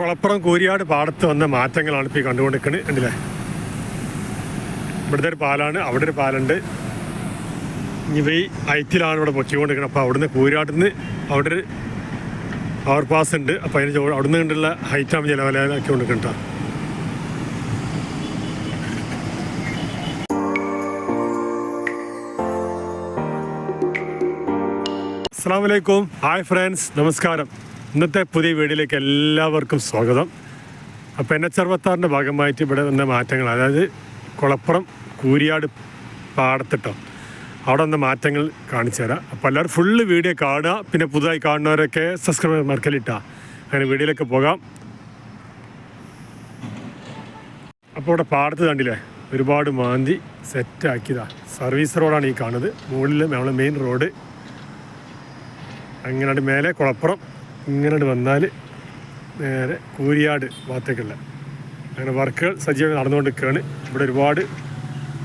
കുളപ്പുറം കൂരിയാട് പാടത്ത് വന്ന മാറ്റങ്ങളാണ് ഇപ്പോൾ ഈ കണ്ടുകൊണ്ടിരിക്കുന്നത് ഉണ്ടല്ലേ ഇവിടുത്തെ ഒരു പാലാണ് അവിടെ ഒരു പാലുണ്ട്. ഇവ ഈ ഐറ്റിലാണ് ഇവിടെ പൊക്കിക്കൊണ്ടിരിക്കുന്നത് അപ്പോൾ അവിടുന്ന് കൂരിയാട്ടിൽ നിന്ന് അവിടെ ഒരു പവർ പാസ് ഉണ്ട്. അപ്പോൾ അതിന് അവിടുന്ന് കണ്ടുള്ള ഹൈറ്റാണ് ജലവലയാക്കി കൊണ്ടിരിക്കുന്നത് അസ്സാം വലൈക്കും ഹായ് ഫ്രണ്ട്സ്. നമസ്കാരം. ഇന്നത്തെ പുതിയ വീഡിയോയിലേക്ക് എല്ലാവർക്കും സ്വാഗതം. അപ്പോൾ എൻ എച്ച് അറുപത്താറിന്റെ ഭാഗമായിട്ട് ഇവിടെ വന്ന മാറ്റങ്ങൾ അതായത് കുളപ്പുറം കൂരിയാട് പാടത്തിട്ടോ അവിടെ വന്ന മാറ്റങ്ങൾ കാണിച്ചു തരാം. അപ്പോൾ എല്ലാവരും ഫുള്ള് വീഡിയോ കാണുക പിന്നെ പുതുതായി കാണുന്നവരൊക്കെ സബ്സ്ക്രൈബ് മറക്കലിട്ടാ. അങ്ങനെ വീഡിയോയിലേക്ക് പോകാം. അപ്പോൾ ഇവിടെ പാടത്ത് കണ്ടില്ലേ ഒരുപാട് മാന്തി സെറ്റാക്കിയതാ സർവീസ് റോഡാണ് ഈ കാണുന്നത്. മുകളിൽ നമ്മളെ മെയിൻ റോഡ് അങ്ങനെയാണ് മേലെ കുളപ്പുറം. ഇങ്ങനെ വന്നാൽ നേരെ കൂരിയാട് ഭാഗത്തേക്കുള്ള. അങ്ങനെ വർക്കുകൾ സജീവമായി നടന്നുകൊണ്ടിരിക്കുകയാണ്. ഇവിടെ ഒരുപാട്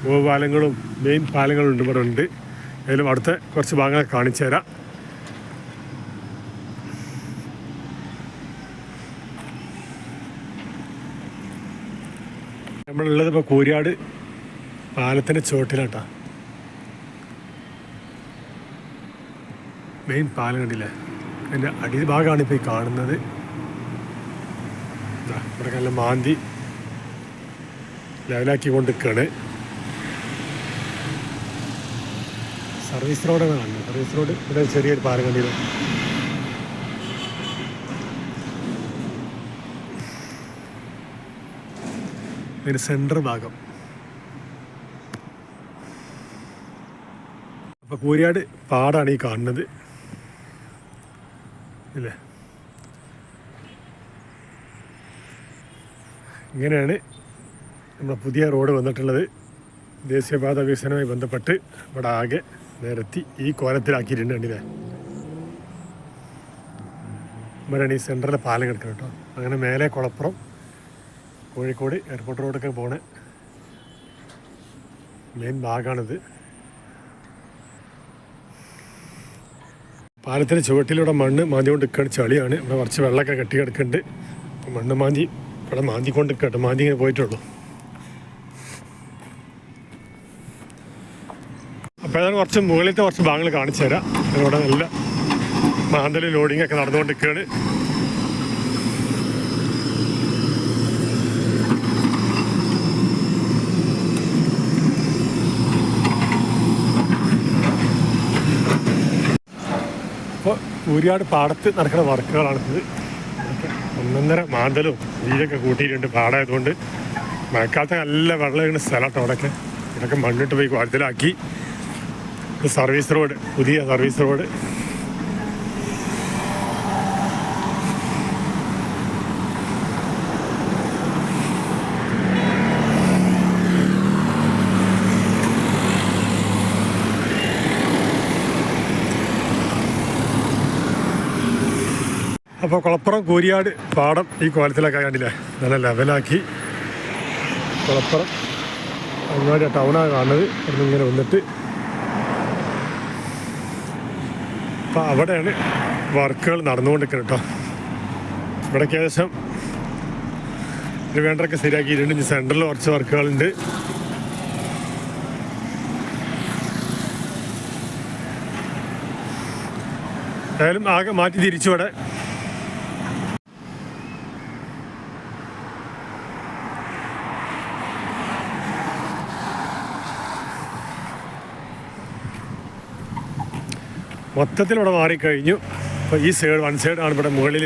ഗോപാലങ്ങളും മെയിൻ പാലങ്ങളും ഉണ്ട് ഇവിടെ ഉണ്ട്. ഏതായാലും അടുത്ത കുറച്ച് ഭാഗങ്ങൾ കാണിച്ചു തരാം. നമ്മളുള്ളത് ഇപ്പോൾ കൂരിയാട് പാലത്തിന്റെ ചുവട്ടിലാട്ടാ മെയിൻ പാലം കണ്ടില്ലേ? അതിന്റെ അടിഭാഗമാണ് ഇപ്പോൾ ഈ കാണുന്നത്. ഇവിടെ നല്ല മാന്തി ലെവലാക്കി കൊണ്ടിരിക്കുകയാണ് സർവീസ് റോഡാണ് കാണുന്നത്. സർവീസ് റോഡ് ഇവിടെ ചെറിയൊരു പാലം കണ്ടിരുന്നു സെന്റർ ഭാഗം. അപ്പോൾ കൂരിയാട് പാടാണ് ഈ കാണുന്നത്. ഇല്ലേ ഇങ്ങനെയാണ് നമ്മുടെ പുതിയ റോഡ് വന്നിട്ടുള്ളത്. ദേശീയപാത വികസനവുമായി ബന്ധപ്പെട്ട് ഇവിടെ ആകെ നിരത്തി ഈ കോലത്തിലാക്കിയിട്ടുണ്ട് കണ്ടില്ലേ? ഇവിടെയാണ് ഈ സെന്ററിലെ പാലം കിടക്കുന്നത് കേട്ടോ. അങ്ങനെ മേലെ കുളപ്പുറം കോഴിക്കോട് എയർപോർട്ട് റോഡൊക്കെ പോണേ. മെയിൻ ഭാഗമാണിത്. പാലത്തിന് ചുവട്ടിലൂടെ മണ്ണ് മാന്തി കൊണ്ട് നിൽക്കുകയാണ് ചളിയാണ്. ഇവിടെ കുറച്ച് വെള്ളമൊക്കെ കെട്ടി കിടക്കുന്നുണ്ട് അപ്പോൾ മണ്ണ് മാന്തി ഇവിടെ മാന്തിക്കൊണ്ട് നിൽക്കട്ടെ മാന്തി ഇങ്ങനെ പോയിട്ടുള്ളൂ. അപ്പോൾ ഏതാണ് കുറച്ച് മുകളിലത്തെ കുറച്ച് ഭാഗങ്ങൾ കാണിച്ചു തരാം ഇവിടെ നല്ല മാന്തൽ ലോഡിംഗ് ഒക്കെ നടന്നുകൊണ്ട് നിൽക്കുകയാണ്. ഇപ്പോൾ പാടത്ത് നടക്കുന്ന വർക്കുകളാണ് ഇത്. ഒന്നൊന്നര മാന്തലും വീടൊക്കെ കൂട്ടിയിട്ടുണ്ട് പാടമായതുകൊണ്ട് മഴക്കാലത്ത് നല്ല വെള്ളം വീണ സ്ഥലമാട്ടോ അവിടെയൊക്കെ. ഇവിടെയൊക്കെ മണ്ണിട്ട് പോയി കുഴത്തിലാക്കി സർവീസ് റോഡ് പുതിയ സർവീസ് റോഡ്. അപ്പോൾ കുളപ്പുറം കൂരിയാട് പാടം ഈ കോലത്തിലൊക്കെ കണ്ടില്ലേ? നല്ല ലെവലാക്കി. കുളപ്പുറം അങ്ങോട്ട് ടൗണാണ് കാണുന്നത്. അവിടെ ഇങ്ങനെ വന്നിട്ട് അപ്പോൾ അവിടെയാണ് വർക്കുകൾ നടന്നുകൊണ്ടിരിക്കുന്നത് കേട്ടോ. ഇവിടേക്ക് ഏകദേശം വേണ്ടൊക്കെ ശരിയാക്കിയിട്ടുണ്ട് ഇനി സെന്ററിൽ കുറച്ച് വർക്കുകളുണ്ട്. ഏതായാലും ആകെ മാറ്റി തിരിച്ചു ഇവിടെ. മൊത്തത്തിൽ ഇവിടെ മാറിക്കഴിഞ്ഞു. അപ്പോൾ ഈ സൈഡ് വൺ സൈഡാണ് ഇവിടെ മുകളിൽ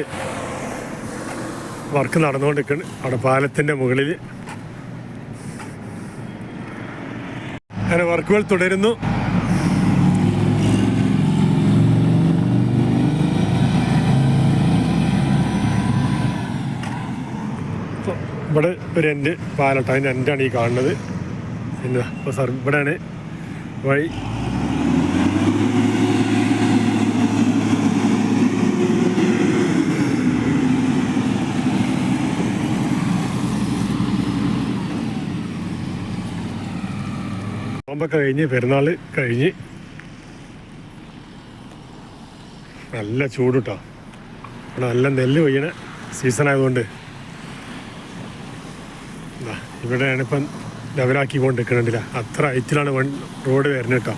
വർക്ക് നടന്നുകൊണ്ടിരിക്കുന്നത് അവിടെ പാലത്തിന്റെ മുകളിൽ. അങ്ങനെ വർക്കുകൾ തുടരുന്നു. ഇവിടെ ഒരു എന്റെ പാലട്ടോ അതിന്റെ എന്റാണ് ഈ കാണുന്നത്. പിന്നെ ഇപ്പോൾ സർ ഇവിടെയാണ് വഴി നോമ്പൊക്കെ കഴിഞ്ഞ് പെരുന്നാൾ കഴിഞ്ഞ്. നല്ല ചൂട് കേട്ടോ നല്ല നെല്ല് കൊയ്യണ സീസൺ ആയതുകൊണ്ട്. ഇവിടെയാണ് ഇപ്പം ഡെവലാക്കി നിൽക്കണില്ല അത്ര ഹൈറ്റിലാണ് വൺ റോഡ് വരുന്നത് കേട്ടോ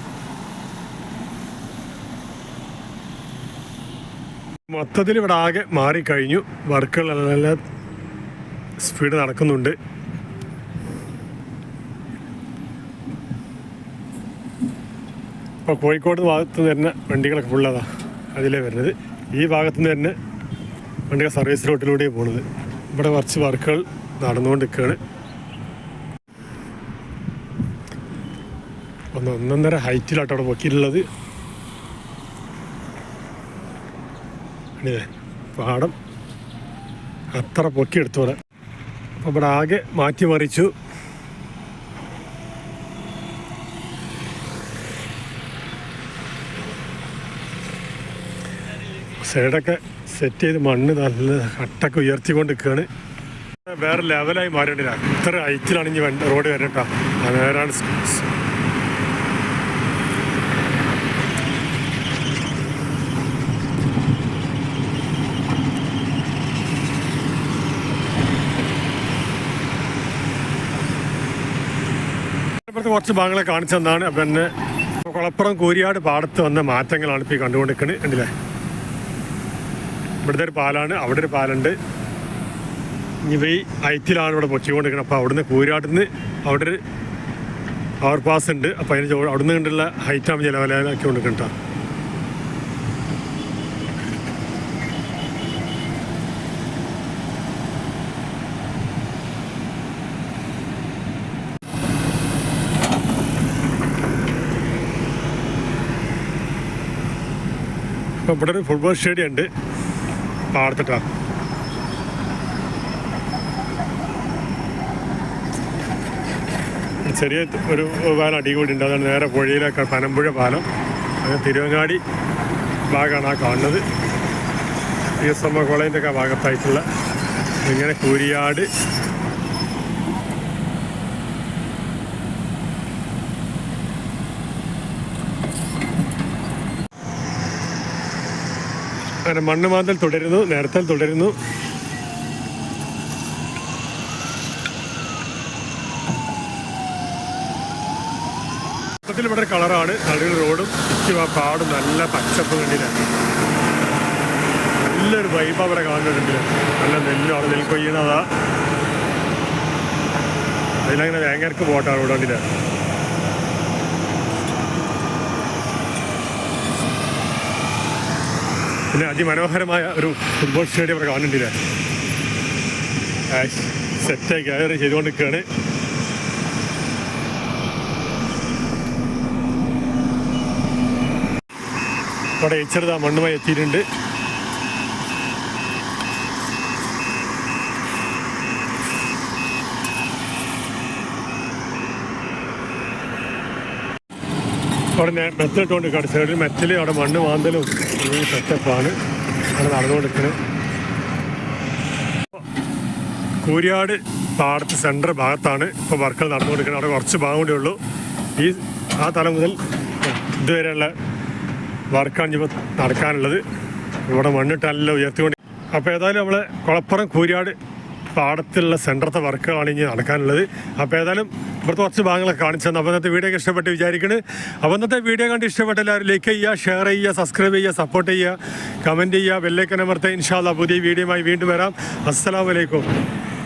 മൊത്തത്തിൽ ഇവിടെ ആകെ മാറിക്കഴിഞ്ഞു. വർക്കുകൾ നല്ല സ്പീഡ് നടക്കുന്നുണ്ട്. ഇപ്പോൾ കോഴിക്കോട് ഭാഗത്ത് നിന്ന് വരുന്ന വണ്ടികളൊക്കെ ഫുള്ളതാ അതിലേ വരുന്നത്. ഈ ഭാഗത്ത് നിന്ന് തന്നെ വണ്ടികൾ സർവീസ് റോട്ടിലൂടെ പോകുന്നത് ഇവിടെ കുറച്ച് വർക്കുകൾ നടന്നുകൊണ്ടിരിക്കുകയാണ്. ഒന്ന് ഒന്നൊന്നര ഹൈറ്റിലാട്ടോ അവിടെ പൊക്കിയിട്ടുള്ളത്. പാടം അത്ര പൊക്കിയെടുത്തോടെ അപ്പോൾ ഇവിടെ ആകെ മാറ്റിമറിച്ചു. സൈഡൊക്കെ സെറ്റ് ചെയ്ത് മണ്ണ് നല്ല കട്ടൊക്കെ ഉയർത്തിക്കൊണ്ട് നിൽക്കുകയാണ് വേറെ ലെവലായി മാറിയിട്ടില്ല ഇത്ര ഹൈറ്റിലാണ് ഇനി റോഡ് വരട്ടോ സ്- ഇപ്പോഴത്തെ കുറച്ച് ഭാഗങ്ങളെ കാണിച്ചു തന്നാണ്. പിന്നെ കുളപ്പുറം കൂരിയാട് പാടത്ത് വന്ന മാറ്റങ്ങളാണ് ഇപ്പോൾ ഈ കണ്ടുകൊണ്ടിരിക്കുന്നത് കണ്ടില്ലേ? ഇവിടുത്തെ ഒരു പാലാണ് അവിടെ ഒരു പാലുണ്ട്. ഇനി ഈ ഐറ്റിലാണ് ഇവിടെ പൊച്ചിക്കൊണ്ടിരിക്കുന്നത്. അപ്പോൾ അവിടുന്ന് കൂരാട്ടിൽ നിന്ന് അവിടെ ഒരു പവർ പാസ് ഉണ്ട്. അപ്പോൾ അതിന് അവിടുന്ന് കണ്ടുള്ള ഹൈറ്റാണ് ജലവലാക്കി കൊണ്ടിരിക്കുന്നത് അപ്പോൾ ഇവിടെ ഒരു ഫുട്ബോൾ സ്റ്റേഡിയം ഉണ്ട്. പാടത്തിട്ടാ ചെറിയ ഒരു പാലം അടി കൂടി ഉണ്ട്. അതാണ് നേരെ പുഴയിലൊക്കെ പനമ്പുഴ പാലം. അത് തിരുവങ്ങാടി ഭാഗമാണ് ആ കാണുന്നത്. പി എസ് എം കോളേജിന്റെ ഒക്കെ ഭാഗത്തായിട്ടുള്ള. ഇങ്ങനെ കൂരിയാട് അങ്ങനെ മണ്ണ് മാന്തൽ തുടരുന്നു നേരത്തൽ തുടരുന്നു. ഇവിടെ കളറാണ്. നടുവിൽ റോഡും ചുറ്റും ആ പാടും നല്ല പച്ചപ്പ് കണ്ടില്ല നല്ലൊരു വൈബ് അവിടെ കാണുന്നുണ്ട്. നല്ല നെല്ലും അവിടെ നെൽ കൊയ്യണതാ അതിലങ്ങനെ വേങ്ങർക്ക് പോട്ടാണ് ഇവിടെ കണ്ടില്ല പിന്നെ അതിമനോഹരമായ ഒരു ഫുട്ബോൾ സ്റ്റേഡിയം അവർ കാണുന്നുണ്ട് സെറ്റായി കയറി ചെയ്തുകൊണ്ട് നിൽക്കുകയാണ് അവിടെ ഇച്ചിരി മണ്ണുമായി എത്തിയിട്ടുണ്ട്. അവിടെ മെത്തിലിട്ടുകൊണ്ട് നിൽക്കുകയാണ്. സൈഡിൽ മെറ്റൽ അവിടെ മണ്ണ് മാന്തലും സെറ്റപ്പാണ് അവിടെ നടന്നുകൊണ്ടിരിക്കുന്നത് കൂരിയാട് പാടത്ത് സെന്റർ ഭാഗത്താണ് ഇപ്പോൾ വർക്കുകൾ നടന്നുകൊണ്ടിരിക്കുന്നത് അവിടെ കുറച്ച് ഭാഗം കൂടെ ഉള്ളൂ. ഈ ആ തലം മുതൽ ഇതുവരെയുള്ള വർക്കാണ് ഇപ്പോൾ നടക്കാനുള്ളത്. ഇവിടെ മണ്ണിട്ടല്ല ഉയർത്തിക്കൊണ്ട് അപ്പോൾ ഏതായാലും നമ്മളെ കുളപ്പുറം കൂരിയാട് പാടത്തുള്ള സെന്ററത്തെ വർക്കുകളാണ് ഇനി നടക്കാനുള്ളത്. അപ്പോൾ ഏതായാലും ഇവിടുത്തെ കുറച്ച് ഭാഗങ്ങളൊക്കെ കാണിച്ചു തന്നെ. അപ്പോൾ വീഡിയോ ഇഷ്ടപ്പെട്ട് വിചാരിക്കുന്നത് അപ്പോൾ ഇന്നത്തെ വീഡിയോ കണ്ട് ഇഷ്ടപ്പെട്ട എല്ലാവരും ലൈക്ക് ചെയ്യുക ഷെയർ ചെയ്യുക സബ്സ്ക്രൈബ് ചെയ്യുക സപ്പോർട്ട് ചെയ്യുക കമന്റ് ചെയ്യുക ബെല്ലൈക്കൻ ഇൻഷാല്ല പുതിയ വീഡിയോയുമായി വീണ്ടും വരാം. അസ്സലാമലൈക്കും